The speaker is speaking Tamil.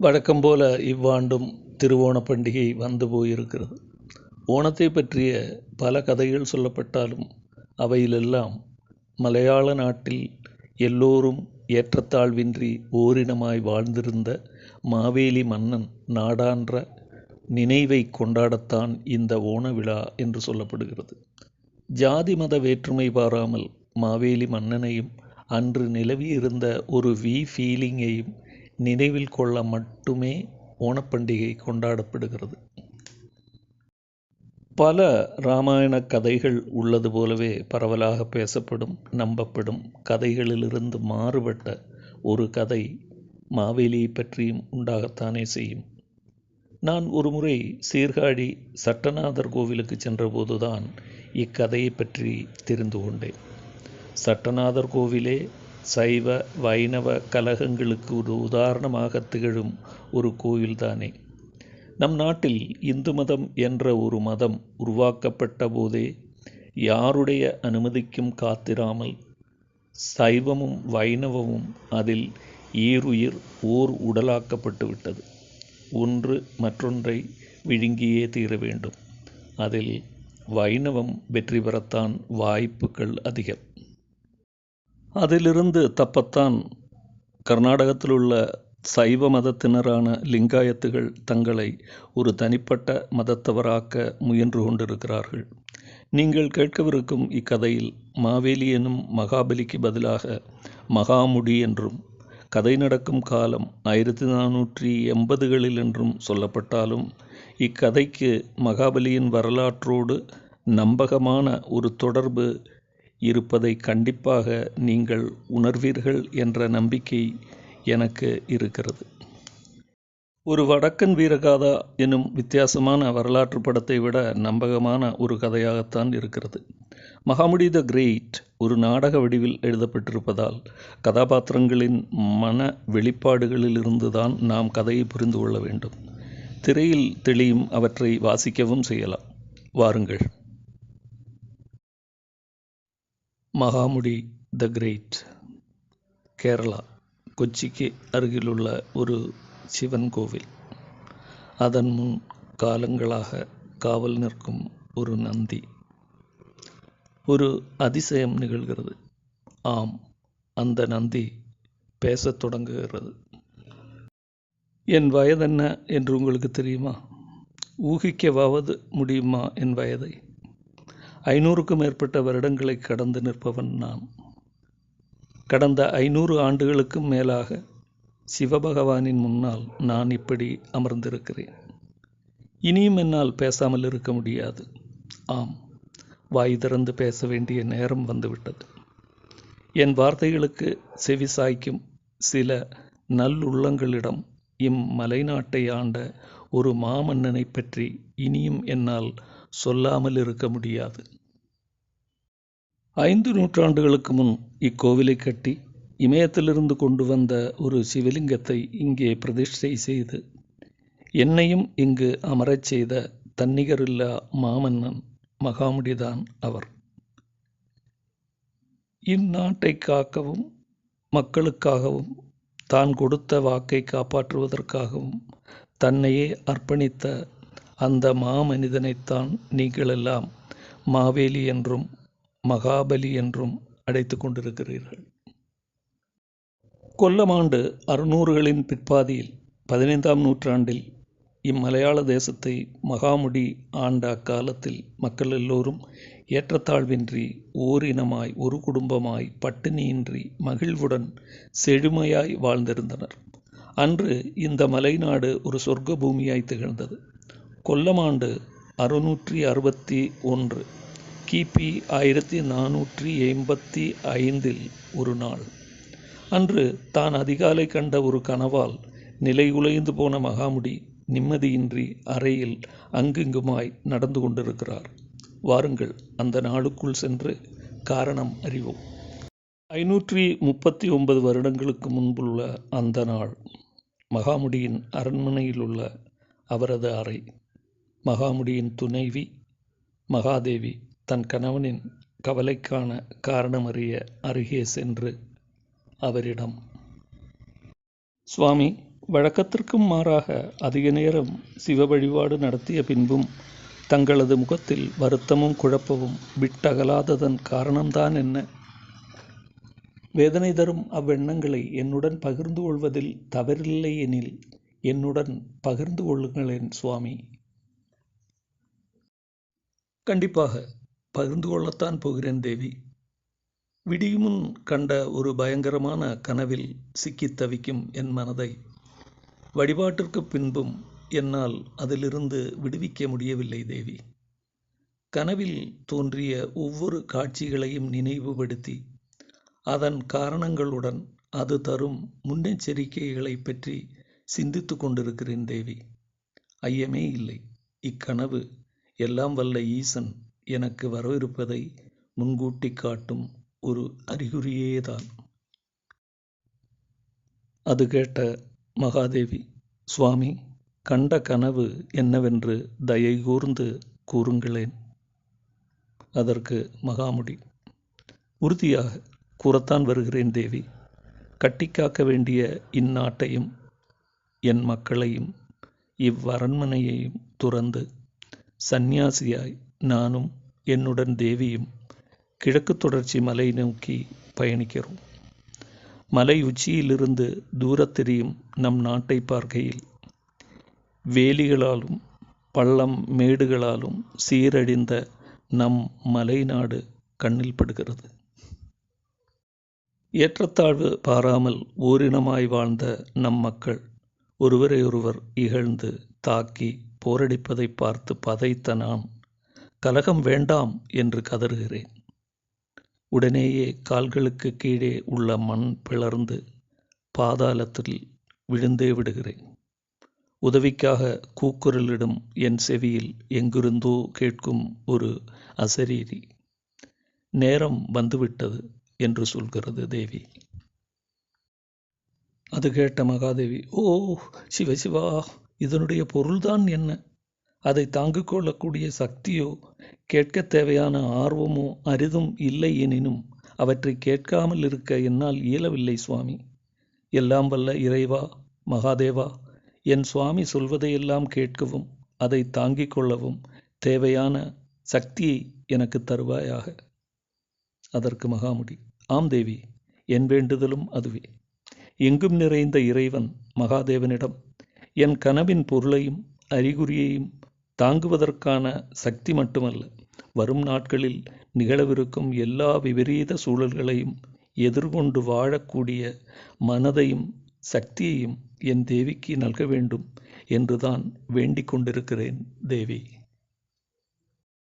வழக்கம் போல இவ்வாண்டும் திருவோண பண்டிகை வந்து போயிருக்கிறது. ஓணத்தை பற்றிய பல கதைகள் சொல்லப்பட்டாலும் அவையிலெல்லாம் மலையாள நாட்டில் எல்லோரும் ஏற்றத்தாழ்வின்றி ஓரினமாய் வாழ்ந்திருந்த மாவேலி மன்னன் நாடான்ற நினைவை கொண்டாடத்தான் இந்த ஓண விழா என்று சொல்லப்படுகிறது. ஜாதி மத வேற்றுமை பாராமல் மாவேலி மன்னனையும் அன்று நிலவியிருந்த ஒரு வி ஃபீலிங்கையும் நினைவில் கொள்ள மட்டுமே ஓணப்பண்டிகை கொண்டாடப்படுகிறது. பல இராமாயண கதைகள் உள்ளது போலவே பரவலாக பேசப்படும் நம்பப்படும் கதைகளிலிருந்து மாறுபட்ட ஒரு கதை மாவேலியை பற்றியும் உண்டாகத்தானே செய்யும். நான் ஒருமுறை சீர்காழி சட்டநாதர் கோவிலுக்கு சென்றபோதுதான் இக்கதையை பற்றி தெரிந்து கொண்டேன். சட்டநாதர் கோவிலே சைவ வைணவ கலகங்களுக்கு ஒரு உதாரணமாக திகழும் ஒரு கோயில்தானே. நம் நாட்டில் இந்து மதம் என்ற ஒரு மதம் உருவாக்கப்பட்ட போதே யாருடைய அனுமதிக்கும் காத்திராமல் சைவமும் வைணவமும் அதில் ஈருயிர் ஓர் உடலாக்கப்பட்டு விட்டது. ஒன்று மற்றொன்றை விழுங்கியே தீர வேண்டும். அதில் வைணவம் வெற்றி பெறத்தான் வாய்ப்புகள் அதிகம். அதிலிருந்து தப்பத்தான். கர்நாடகத்தில் உள்ள சைவ மதத்தினரான லிங்காயத்துகள் தங்களை ஒரு தனிப்பட்ட மதத்தவராக்க முயன்று கொண்டிருக்கிறார்கள். நீங்கள் கேட்கவிருக்கும் இக்கதையில் மாவேலி எனும் மகாபலிக்கு பதிலாக மகாமுடி என்றும் கதை நடக்கும் காலம் ஆயிரத்தி நானூற்றி எண்பதுகளில் என்றும் சொல்லப்பட்டாலும் இக்கதைக்கு மகாபலியின் வரலாற்றோடு நம்பகமான ஒரு தொடர்பு இருப்பதை கண்டிப்பாக நீங்கள் உணர்வீர்கள் என்ற நம்பிக்கை எனக்கு இருக்கிறது. ஒரு வடக்கன் வீரகாதா எனும் வித்தியாசமான வரலாற்று படத்தை விட நம்பகமான ஒரு கதையாகத்தான் இருக்கிறது. மகாமுடி த கிரேட் ஒரு நாடக வடிவில் எழுதப்பட்டிருப்பதால் கதாபாத்திரங்களின் மன வெளிப்பாடுகளிலிருந்து தான் நாம் கதையை புரிந்து கொள்ள வேண்டும். திரையில் தெளியும் அவற்றை வாசிக்கவும் செய்யலாம். வாருங்கள். மகாமுடி த கிரேட் கேரளா கொச்சிக்கு அருகிலுள்ள ஒரு சிவன் கோவில். அதன் முன் காலங்களாக காவல் நிற்கும் ஒரு நந்தி. ஒரு அதிசயம் நிகழ்கிறது. ஆம் அந்த நந்தி பேசத் தொடங்குகிறது. என் வயதென்ன என்று உங்களுக்கு தெரியுமா? ஊகிக்கவாவது முடியுமா என் வயதை? ஐநூறுக்கும் மேற்பட்ட வருடங்களை கடந்து நிற்பவன் நான் கடந்த ஐநூறு ஆண்டுகளுக்கும் மேலாக சிவபகவானின் முன்னால் நான் இப்படி அமர்ந்திருக்கிறேன். இனியும் என்னால் பேசாமல் இருக்க முடியாது. ஆம் வாய் திறந்து பேச வேண்டிய நேரம் வந்துவிட்டது. என் வார்த்தைகளுக்கு செவி சாய்க்கும் சில நல்லுள்ளங்களிடம் இம்மலைநாட்டை ஆண்ட ஒரு மாமன்னனை பற்றி இனியும் என்னால் சொல்லாமல் இருக்க முடியாது. ஐந்து நூற்றாண்டுகளுக்கு முன் இக்கோவிலை கட்டி இமயத்திலிருந்து கொண்டு வந்த ஒரு சிவலிங்கத்தை இங்கே பிரதிஷ்டை செய்து என்னையும் இங்கு அமரச் செய்த தன்னிகரில்லா மாமன்னன் மகாமுடிதான் அவர். இந்நாட்டை காக்கவும் மக்களுக்காகவும் தான் கொடுத்த வாக்கை காப்பாற்றுவதற்காகவும் தன்னையே அர்ப்பணித்த அந்த மாமனிதனைத்தான் நீங்களெல்லாம் மாவேலி என்றும் மகாபலி என்றும் அழைத்து கொண்டிருக்கிறீர்கள். கொல்லமாண்டு அறுநூறுகளின் பிற்பாதியில் பதினைந்தாம் நூற்றாண்டில் இம்மலையாள தேசத்தை மகாமுடி ஆண்ட அக்காலத்தில் மக்கள் எல்லோரும் ஏற்றத்தாழ்வின்றி ஓரினமாய் ஒரு குடும்பமாய் பட்டினியின்றி மகிழ்வுடன் செழுமையாய் வாழ்ந்திருந்தனர். அன்று இந்த மலைநாடு ஒரு சொர்க்க பூமியாய் திகழ்ந்தது. கொல்லமாண்டு அறுநூற்றி அறுபத்தி ஒன்று. கிபி ஆயிரத்தி நானூற்றி எண்பத்தி ஐந்தில் ஒரு நாள். அன்று தான் அதிகாலை கண்ட ஒரு கனவால் நிலைகுலைந்து போன மகாமுடி நிம்மதியின்றி அறையில் அங்குங்குமாய் நடந்து கொண்டிருக்கிறார். வாருங்கள் அந்த நாளுக்குள் சென்று காரணம் அறிவோம். ஐநூற்றி முப்பத்தி ஒன்பது வருடங்களுக்கு முன்புள்ள அந்த நாள் மகாமுடியின் அரண்மனையில் உள்ள அவரது அறை. மகாமுடியின் துணைவி மகாதேவி தன் கணவனின் கவலைக்கான காரணமறிய அருகே சென்று அவரிடம் சுவாமி வழக்கத்திற்கும் மாறாக அதிக நேரம் சிவ வழிபாடு நடத்திய பின்பும் தங்களது முகத்தில் வருத்தமும் குழப்பமும் விட்டகலாததன் காரணம்தான் என்ன? வேதனை தரும் அவ்வெண்ணங்களை என்னுடன் பகிர்ந்து கொள்வதில் தவறில்லை எனில் என்னுடன் பகிர்ந்து கொள்ளுங்களேன் சுவாமி. கண்டிப்பாக பகிர்ந்து கொள்ளத்தான் போகிறேன் தேவி. விடியுமுன் கண்ட ஒரு பயங்கரமான கனவில் சிக்கித் தவிக்கும் என் மனதை வழிபாட்டிற்கு பின்பும் என்னால் அதிலிருந்து விடுவிக்க முடியவில்லை தேவி. கனவில் தோன்றிய ஒவ்வொரு காட்சிகளையும் நினைவுபடுத்தி அதன் காரணங்களுடன் அது தரும் முன்னெச்சரிக்கைகளை பற்றி சிந்தித்து கொண்டிருக்கிறேன் தேவி. ஐயமே இல்லை. இக்கனவு எல்லாம் வல்ல ஈசன் எனக்கு வரவிருப்பதை முன்கூட்டி காட்டும் ஒரு அறிகுறியேதான். அது கேட்ட மகாதேவி சுவாமி கண்ட கனவு என்னவென்று தயை கூர்ந்து கூறுங்களேன். அதற்கு மகாமுடி உறுதியாக கூறத்தான் வருகிறேன் தேவி. கட்டிக்காக்க வேண்டிய இந்நாட்டையும் என் மக்களையும் இவ்வரண்மனையையும் துறந்து சந்நியாசியாய் நானும் என்னுடன் தேவியும் கிழக்கு தொடர்ச்சி மலை நோக்கி பயணிக்கிறோம். மலை உச்சியிலிருந்து தூரத் தெரியும் நம் நாட்டை பார்க்கையில் வேலிகளாலும் பள்ளம் மேடுகளாலும் சீரழிந்த நம் மலைநாடு கண்ணில் படுகிறது. ஏற்றத்தாழ்வு பாராமல் ஓரினமாய் வாழ்ந்த நம் மக்கள் ஒருவரையொருவர் இகழ்ந்து தாக்கி போரடிப்பதை பார்த்து பதைத்த நான் கலகம் வேண்டாம் என்று கதறுகிறேன். உடனேயே கால்களுக்கு கீழே உள்ள மண் பிளர்ந்து பாதாளத்தில் விழுந்தே விடுகிறேன். உதவிக்காக கூக்குரலிடும் என் செவியில் எங்கிருந்தோ கேட்கும் ஒரு அசரீரி. நேரம் வந்துவிட்டது என்று சொல்கிறது தேவி. அது கேட்ட மகாதேவி ஓ சிவசிவா இதனுடைய பொருள்தான் என்ன? அதை தாங்கிக் கொள்ளக்கூடிய சக்தியோ கேட்கத் தேவையான ஆர்வமோ அரிதும் இல்லை எனினும் அவற்றை கேட்காமல் இருக்க என்னால் இயலவில்லை சுவாமி. எல்லாம் வல்ல இறைவா மகாதேவா என் சுவாமி சொல்வதையெல்லாம் கேட்கவும் அதை தாங்கிக் கொள்ளவும் தேவையான சக்தியை எனக்கு தருவாயாக. அதற்கு மகாமுடி ஆம் தேவி என் வேண்டுதலும் அதுவே. எங்கும் நிறைந்த இறைவன் மகாதேவனிடம் என் கனவின் பொருளையும் அறிகுறியையும் தாங்குவதற்கான சக்தி மட்டுமல்ல வரும் நாட்களில் நிகழவிருக்கும் எல்லா விபரீத சூழல்களையும் எதிர்கொண்டு வாழக்கூடிய மனதையும் சக்தியையும் என் தேவிக்கு நல்க வேண்டும் என்றுதான் வேண்டிக் கொண்டிருக்கிறேன் தேவி.